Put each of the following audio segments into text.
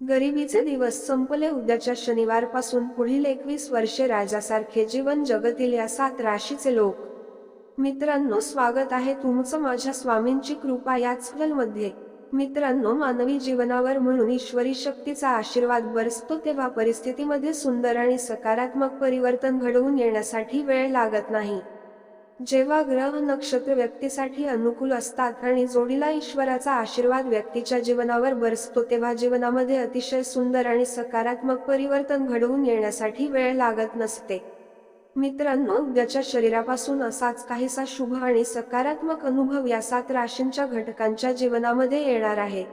गरिबीचे दिवस संपले. उद्याच्या शनिवारपासून पुढील एकवीस वर्षे राजासारखे जीवन जगतील या सात राशीचे लोक. मित्रांनो स्वागत आहे तुमचं माझ्या स्वामींची कृपा याच मध्ये मित्रांनो मानवी जीवनावर म्हणून ईश्वरी शक्तीचा आशीर्वाद बरसतो तेव्हा परिस्थितीमध्ये सुंदर आणि सकारात्मक परिवर्तन घडवून येण्यासाठी वेळ लागत नाही. जेव्हा ग्रह नक्षत्र व्यक्तीसाठी अनुकूल असतात आणि जोडीला ईश्वराचा आशीर्वाद व्यक्तीच्या जीवनावर बरसतो तेव्हा जीवनामध्ये अतिशय सुंदर आणि सकारात्मक परिवर्तन घडवून येण्यासाठी वेळ लागत नसते. मित्रांनो उद्याच्या शरीरापासून असाच काहीसा शुभ आणि सकारात्मक अनुभव या सात राशींच्या घटकांच्या जीवनामध्ये येणार आहे.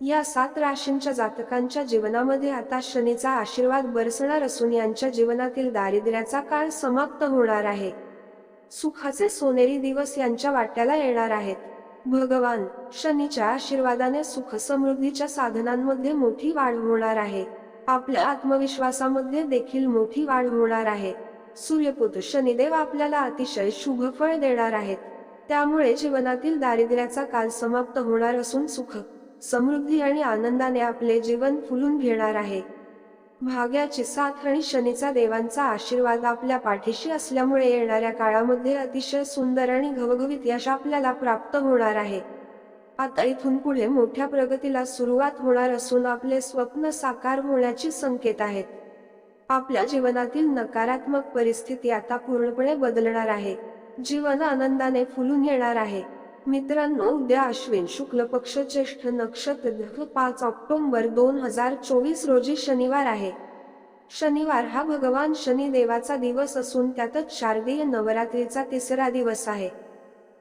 या सात राशींच्या जातकांच्या जीवनामध्ये आता शनीचा आशीर्वाद बरसणार असून यांच्या जीवनातील दारिद्र्याचा काळ समाप्त होणार आहे. सुखाचे सोनेरी दिवस यांच्या वाट्याला येणार आहेत. भगवान शनीच्या आशीर्वादाने सुख समृद्धीच्या साधनांमध्ये मोठी वाढ होणार आहे. आपल्या आत्मविश्वासामध्ये देखील मोठी वाढ होणार आहे. सूर्यपुत्र शनिदेव आपल्याला अतिशय शुभ फळ देणार आहेत. त्यामुळे जीवनातील दारिद्र्याचा काल समाप्त होणार असून सुख समृद्धी आणि आनंदाने आपले जीवन फुलून घेणार आहे. भाग्याची साथ आणि शनीचा देवांचा आशीर्वाद आपल्या पाठीशी असल्यामुळे येणाऱ्या काळामध्ये अतिशय सुंदर आणि घवघवीत यश आपल्याला प्राप्त होणार आहे. आता इथून पुढे मोठ्या प्रगतीला सुरुवात होणार असून आपले स्वप्न साकार होण्याची संकेत आहेत. आपल्या जीवनातील नकारात्मक परिस्थिती आता पूर्णपणे बदलणार आहे. जीवन आनंदाने फुलून येणार आहे. मित्रांनो उद्या अश्विन शुक्ल पक्ष ज्येष्ठ नक्षत्र पाच ऑक्टोंबर दोन हजार चोवीस रोजी शनिवार आहे. शनिवार हा भगवान शनिदेवाचा दिवस असून त्यातच शारदीय नवरात्रीचा तिसरा दिवस आहे.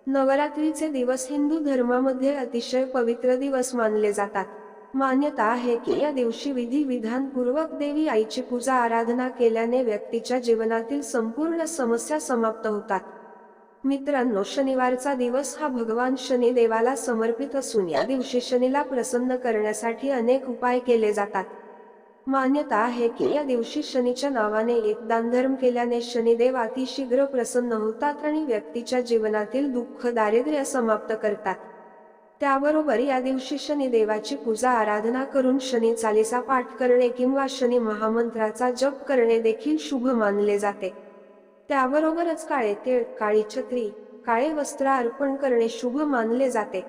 नवरात्रीचे दिवस हिंदू धर्मामध्ये अतिशय पवित्र दिवस मानले जातात. मान्यता आहे की या दिवशी विधी विधानपूर्वक देवी आईची पूजा आराधना केल्याने व्यक्तीच्या जीवनातील संपूर्ण समस्या समाप्त होतात. मित्रांनो शनिवारचा दिवस हा भगवान शनी देवाला समर्पित असून या दिवशी शनीला प्रसन्न करण्यासाठी अनेक उपाय केले जातात. मान्यता आहे की या दिवशी शनीच्या नावाने एक दानधर्म केल्याने शनिदेव अतिशीघ्र प्रसन्न होतात आणि व्यक्तीच्या जीवनातील दुःख दारिद्र्य समाप्त करतात. त्याबरोबर या दिवशी शनी देवाची पूजा आराधना करून शनी चालीसा पाठ करणे किंवा शनी महामंत्राचा जप करणे देखील शुभ मानले जाते. त्याबरोबरच काळे तेळ काळी छत्री काळे वस्त्र अर्पण करणे शुभ मानले जाते.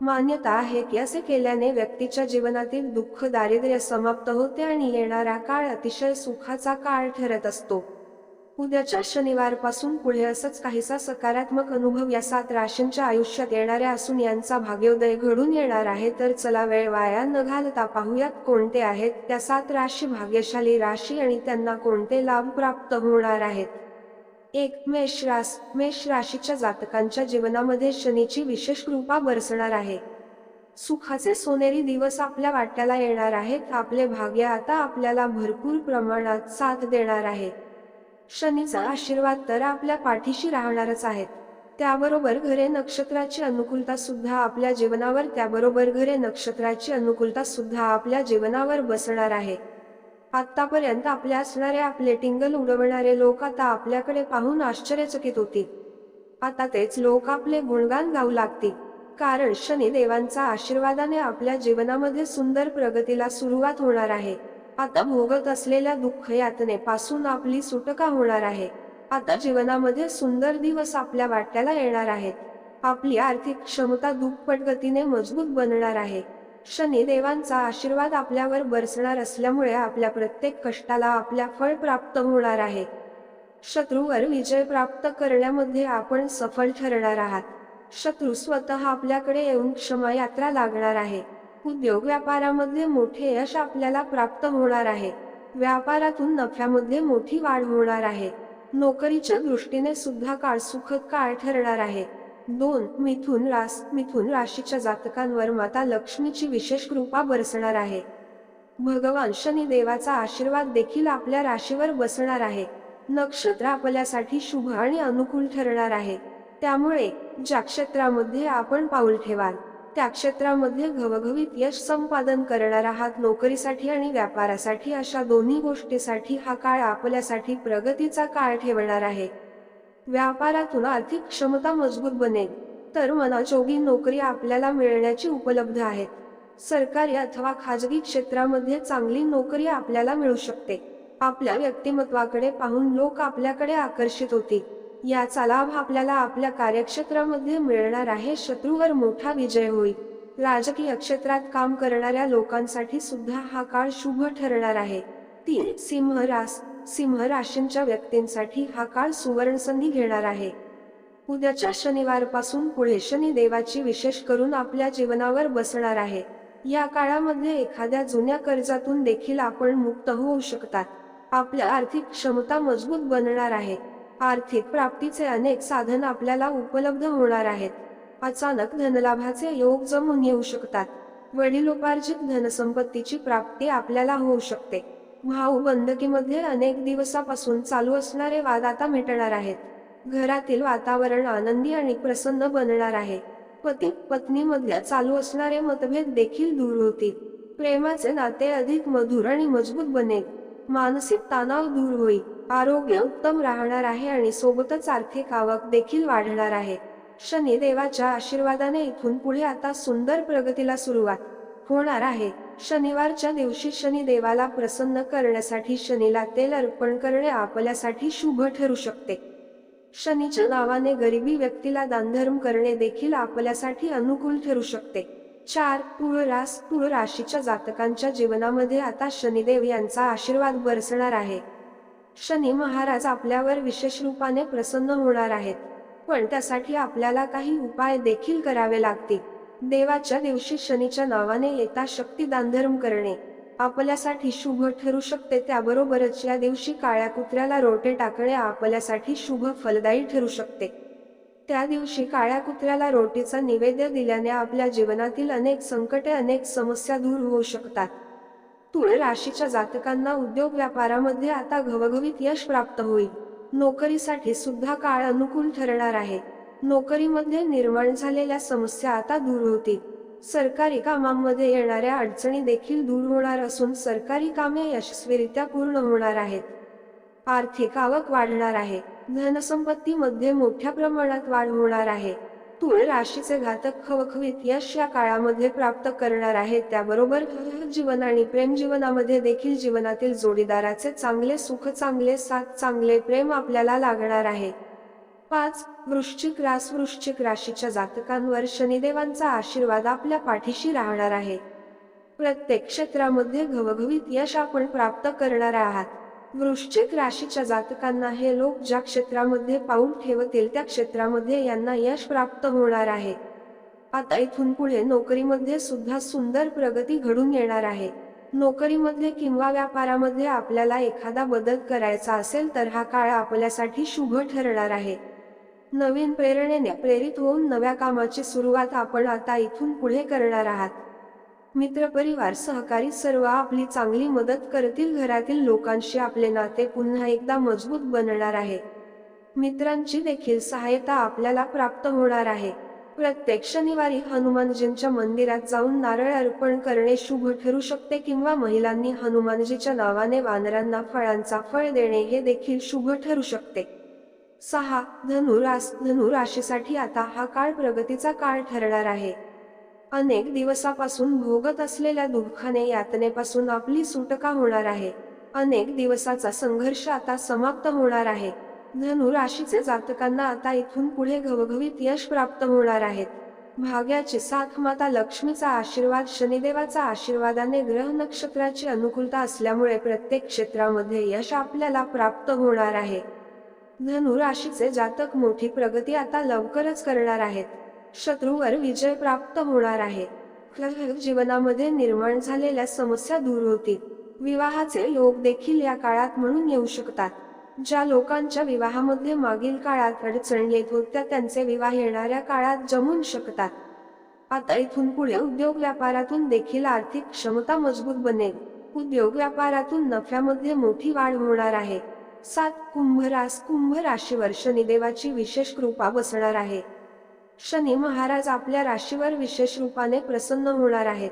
मान्यता आहे की असे केल्याने व्यक्तीच्या जीवनातील दुःख दारिद्र्य समाप्त होते आणि येणारा काळ अतिशय सुखाचा काळ ठरत असतो. उद्याच्या शनिवारपासून पुढे असंच काहीसा सकारात्मक अनुभव या सात राशींच्या आयुष्यात येणाऱ्या असून यांचा भाग्योदय घडून येणार आहे तर चला वेळ वाया न घालता पाहूयात कोणते आहेत त्या सात राशी भाग्यशाली राशी आणि त्यांना कोणते लाभ प्राप्त होणार आहेत. एक मेष रास मेष राशीच्या जातकांच्या जीवनामध्ये शनीची विशेष कृपा बरसणार आहे. सुखाचे सोनेरी दिवस आपल्या वाट्याला येणार आहेत आपले भाग्य आता आपल्याला भरपूर प्रमाणात साथ देणार आहे. शनीचा आशीर्वाद तर आपल्या पाठीशी राहणारच आहेत. त्याबरोबर घरे नक्षत्राची अनुकूलता सुद्धा आपल्या जीवनावर त्याबरोबर घरे नक्षत्राची अनुकूलता सुद्धा आपल्या जीवनावर बसणार आहे. आतापर्यंत आपल्या असणारे आपले टिंगल उडवणारे लोक आता आपल्याकडे पाहून आश्चर्यचकित होतील. आता तेच लोक आपले गुणगान गाऊ लागतील. कारण शनी देवांचा आशीर्वादाने आपल्या जीवनामध्ये सुंदर प्रगतीला सुरुवात होणार आहे. आता भोगत असलेल्या दुःख यातनेपासून आपली सुटका होणार आहे. आता जीवनामध्ये सुंदर दिवस आपल्या वाट्याला येणार आहेत. आपली आर्थिक क्षमता दुप्पट गतीने मजबूत बनणार आहे. शनिदेवांचा आशीर्वाद आपल्यावर बरसणार असल्यामुळे आपल्या प्रत्येक कष्टाला आपल्या फळ प्राप्त होणार आहे. शत्रूवर विजय प्राप्त करण्यामध्ये आपण सफल ठरणार आहात. शत्रू स्वतः आपल्याकडे येऊन क्षमा यात्रा लागणार आहे. उद्योग व्यापारामध्ये मोठे यश आपल्याला प्राप्त होणार आहे. व्यापारातून नफ्यामध्ये मोठी वाढ होणार आहे. नोकरीच्या दृष्टीने सुद्धा काळ सुखद काळ ठरणार आहे. दोन मिथुन रास मिथुन राशीच्या जातकांवर माता लक्ष्मीची विशेष कृपा बरसणार आहे. भगवान शनी देवाचा आशीर्वाद देखील आपल्या राशीवर बसणार आहे. नक्षत्र आपल्यासाठी शुभ आणि अनुकूल ठरणार आहे. त्यामुळे ज्या क्षेत्रामध्ये आपण पाऊल ठेवाल त्या क्षेत्रामध्ये घवघवीत यश संपादन करणार आहात. नोकरीसाठी आणि व्यापारासाठी अशा दोन्ही गोष्टीसाठी हा काळ आपल्यासाठी प्रगतीचा काळ ठेवणार आहे. व्यापारातून आर्थिक क्षमता मजबूत बनेल. तर मनाजोगी नोकरी आपल्याला मिळण्याची उपलब्ध आहेत. सरकारी अथवा खाजगी क्षेत्रामध्ये चांगली नोकरी आपल्याला मिळू शकते. आपल्या व्यक्तिमत्वाकडे पाहून लोक आपल्याकडे आकर्षित होतील. याचा लाभ आपल्याला आपल्या कार्यक्षेत्रामध्ये मिळणार आहे. शत्रूवर मोठा विजय होईल. राजकीय क्षेत्रात काम करणाऱ्या लोकांसाठी सुद्धा हा काळ शुभ ठरणार आहे. तीन सिंह रास. सिंह राशींच्या व्यक्तींसाठी हा काळ सुवर्ण संधी घेणार आहे. उद्याच्या शनिवारपासून पुढे शनी देवाची विशेष करून आपल्या जीवनावर बसणार आहे. या काळामध्ये एखाद्या जुन्या कर्जातून देखील आपण मुक्त होऊ शकतात. आपल्या आर्थिक क्षमता मजबूत बनणार आहे. आर्थिक प्राप्तीचे अनेक साधन आपल्याला उपलब्ध होणार आहेत. अचानक धनलाभाचे योग जमून येऊ शकतात. वडिलोपार्जित धनसंपत्तीची प्राप्ती आपल्याला होऊ शकते. भाऊ बंदकीमध्ये अनेक दिवसापासून चालू असणारे वाद आता मिटणार आहेत. घरातील वातावरण आनंदी आणि प्रसन्न बनणार आहे. पती पत्नीमधल्या चालू असणारे मतभेद देखील दूर होतील. प्रेमाचे नाते अधिक मधुर आणि मजबूत बनेल. मानसिक तणाव दूर होईल. आरोग्य उत्तम राहणार आहे आणि सोबतच आर्थिक आवक देखील वाढणार आहे. शनी देवाच्या आशीर्वादाने इथून पुढे आता सुंदर प्रगतीला सुरुवात होणार आहे. शनिवारच्या दिवशी शनी देवाला प्रसन्न करण्यासाठी शनीला तेल अर्पण करणे आपल्यासाठी शुभ ठरू शकते. शनीच्या नावाने गरिबी व्यक्तीला दानधर्म करणे देखील आपल्यासाठी अनुकूल ठरू शकते. चार तुळ रास तुळ राशीच्या जातकांच्या जीवनामध्ये आता शनिदेव यांचा आशीर्वाद बरसणार आहे. शनी महाराज आपल्यावर विशेष रूपाने प्रसन्न होणार आहेत. पण त्यासाठी आपल्याला काही उपाय देखील करावे लागतील. देवाच्या दिवशी शनीच्या नावाने येता शक्ती दानधर्म करणे. आपल्यासाठी शुभ ठरू शकते त्याबरोबरच या दिवशी काळ्या कुत्र्याला रोटे टाकणे आपल्यासाठी शुभ फलदायी ठरू शकते. त्या दिवशी काळ्या कुत्र्याला रोटीचा निवेद्य दिल्याने आपल्या जीवनातील अनेक संकटे अनेक समस्या दूर होऊ शकतात. तुळ राशीच्या जातकांना उद्योग व्यापारामध्ये आता घवघवीत यश प्राप्त होईल. नोकरीसाठी सुद्धा काळ अनुकूल ठरणार आहे. नोकरीमध्ये निर्माण झालेल्या समस्या आता दूर होतील सरकारी कामांमध्ये येणाऱ्या अडचणी देखील दूर होणार असून सरकारी कामे यशस्वीरित्या पूर्ण होणार आहेत. आर्थिक आवक वाढणार आहे. धनसंपत्तीमध्ये मोठ्या प्रमाणात वाढ होणार आहे. तूळ राशीचे घातक खवखवीत यश या काळामध्ये प्राप्त करणार आहे. त्याबरोबर जीवन आणि प्रेम जीवनामध्ये देखील जीवनातील जोडीदाराचे चांगले सुख चांगले साथ चांगले प्रेम आपल्याला लागणार आहे. पाच वृश्चिक रास वृश्चिक राशीच्या जातकांवर शनिदेवांचा आशीर्वाद आपल्या पाठीशी राहणार आहे. प्रत्येक क्षेत्रामध्ये घवघवीत यश आपण प्राप्त करणार आहात. वृश्चिक राशीच्या जातकांना हे लोक ज्या क्षेत्रामध्ये पाऊल ठेवतील त्या क्षेत्रामध्ये यांना यश प्राप्त होणार आहे. आता इथून पुढे नोकरीमध्ये सुद्धा सुंदर प्रगती घडून येणार आहे. नोकरीमध्ये किंवा व्यापारामध्ये आपल्याला एखादा बदल करायचा असेल तर हा काळ आपल्यासाठी शुभ ठरणार आहे. नवीन प्रेरणेने प्रेरित होऊन नव्या कामाची सुरुवात आपण आता इथून पुढे करणार आहात. मित्रपरिवार सहकारी सर्व आपली चांगली मदत करतील घरातील लोकांशी आपले नाते पुन्हा एकदा मजबूत बनणार आहे. मित्रांची देखील सहायता आपल्याला प्राप्त होणार आहे. प्रत्येक शनिवारी हनुमानजींच्या मंदिरात जाऊन नारळ अर्पण करणे शुभ ठरू शकते किंवा महिलांनी हनुमानजीच्या नावाने वानरांना फळांचा फळ देणे हे देखील शुभ ठरू शकते. सहा धनुरास धनुराशीसाठी आता हा काळ प्रगतीचा काळ ठरणार आहे. अनेक दिवसापासून भोगत असलेल्या दुःखाने यातनेपासून आपली सुटका होणार आहे. अनेक दिवसाचा संघर्ष आता समाप्त होणार आहे. धनुराशीचे जातकांना आता इथून पुढे घवघवीत यश प्राप्त होणार आहेत भाग्याची साथ माता लक्ष्मीचा आशीर्वाद शनिदेवाचा आशीर्वादाने ग्रह नक्षत्राची अनुकूलता असल्यामुळे प्रत्येक क्षेत्रामध्ये यश आपल्याला प्राप्त होणार आहे. धनु राशीचे जातक मोठी प्रगती आता लवकरच करणार आहेत. शत्रूवर विजय प्राप्त होणार आहे. जीवनामध्ये निर्माण झालेल्या समस्या दूर होतील. विवाहाचे योग देखील या काळात म्हणून येऊ शकतात. ज्या लोकांच्या विवाहामध्ये मागील काळात अडचण येत होत्या त्यांचे विवाह येणाऱ्या काळात जमून शकतात. आता इथून पुढे उद्योग व्यापारातून देखील आर्थिक क्षमता मजबूत बनेल. उद्योग व्यापारातून नफ्यामध्ये मोठी वाढ होणार आहे. सात कुंभरास कुंभ राशीवर शनिदेवाची विशेष कृपा बसणार आहे. शनी महाराज आपल्या राशीवर विशेष रूपाने प्रसन्न होणार आहेत.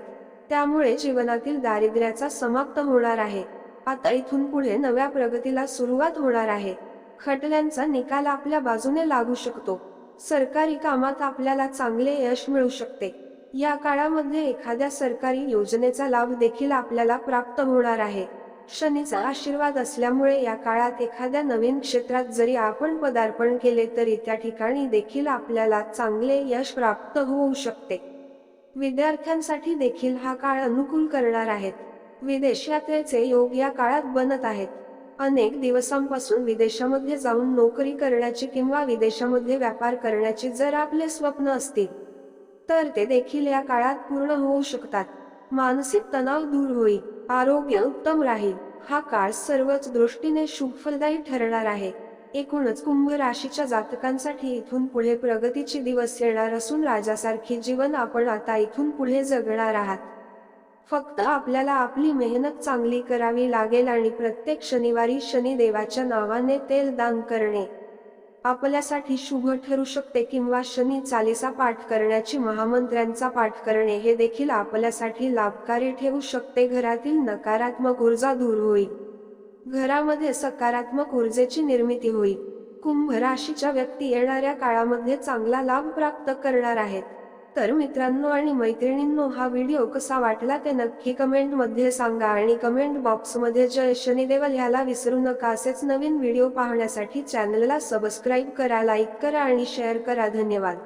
त्यामुळे जीवनातील दारिद्र्याचा समाप्त होणार आहे. आता इथून पुढे नव्या प्रगतीला सुरुवात होणार आहे. खटल्यांचा निकाल आपल्या बाजूने लागू शकतो. सरकारी कामात आपल्याला चांगले यश मिळू शकते. या काळामध्ये एखाद्या सरकारी योजनेचा लाभ देखील आपल्याला प्राप्त होणार आहे. शनीचा आशीर्वाद असल्यामुळे या काळात एखाद्या नवीन क्षेत्रात जरी आपण पदार्पण केले तरी त्या ठिकाणी देखील आपल्याला चांगले यश प्राप्त होऊ शकते. विद्यार्थ्यांसाठी देखील हा काळ अनुकूल करणार आहेत. विदेश यात्रेचे योग या काळात बनत आहेत. अनेक दिवसांपासून विदेशामध्ये जाऊन नोकरी करण्याची किंवा विदेशामध्ये व्यापार करण्याची जर आपले स्वप्न असतील तर ते देखील या काळात पूर्ण होऊ शकतात. मानसिक तणाव दूर होईल. आरोग्य उत्तम राहील. हा काळ सर्वच दृष्टीने शुभफलदायी ठरणार आहे. एकूणच कुंभ राशीच्या जातकांसाठी इथून पुढे प्रगतीचे दिवस येणार असून राजासारखे जीवन आपण आता इथून पुढे जगणार आहात. फक्त आपल्याला आपली मेहनत चांगली करावी लागेल आणि प्रत्येक शनिवारी शनिदेवाच्या नावाने तेल दान करणे. आपल्यासाठी शुभ ठरू शकते किंवा शनी चालीसा पाठ करण्याची महामंत्र्यांचा पाठ करणे हे देखील आपल्यासाठी लाभकारी ठेवू शकते. घरातील नकारात्मक ऊर्जा दूर होईल. घरामध्ये सकारात्मक ऊर्जेची निर्मिती होईल. कुंभ राशीच्या व्यक्ती येणाऱ्या काळामध्ये चांगला लाभ प्राप्त करणार आहेत. तर मित्रांनो आणि मैत्रिणींनो हा व्हिडिओ कसा वाटला ते नक्की कमेंटमध्ये सांगा आणि कमेंट बॉक्समध्ये जय शनिदेवल ह्याला विसरू नका असेच नवीन व्हिडिओ पाहण्यासाठी चॅनलला सबस्क्राईब करा लाईक करा आणि शेअर करा. धन्यवाद.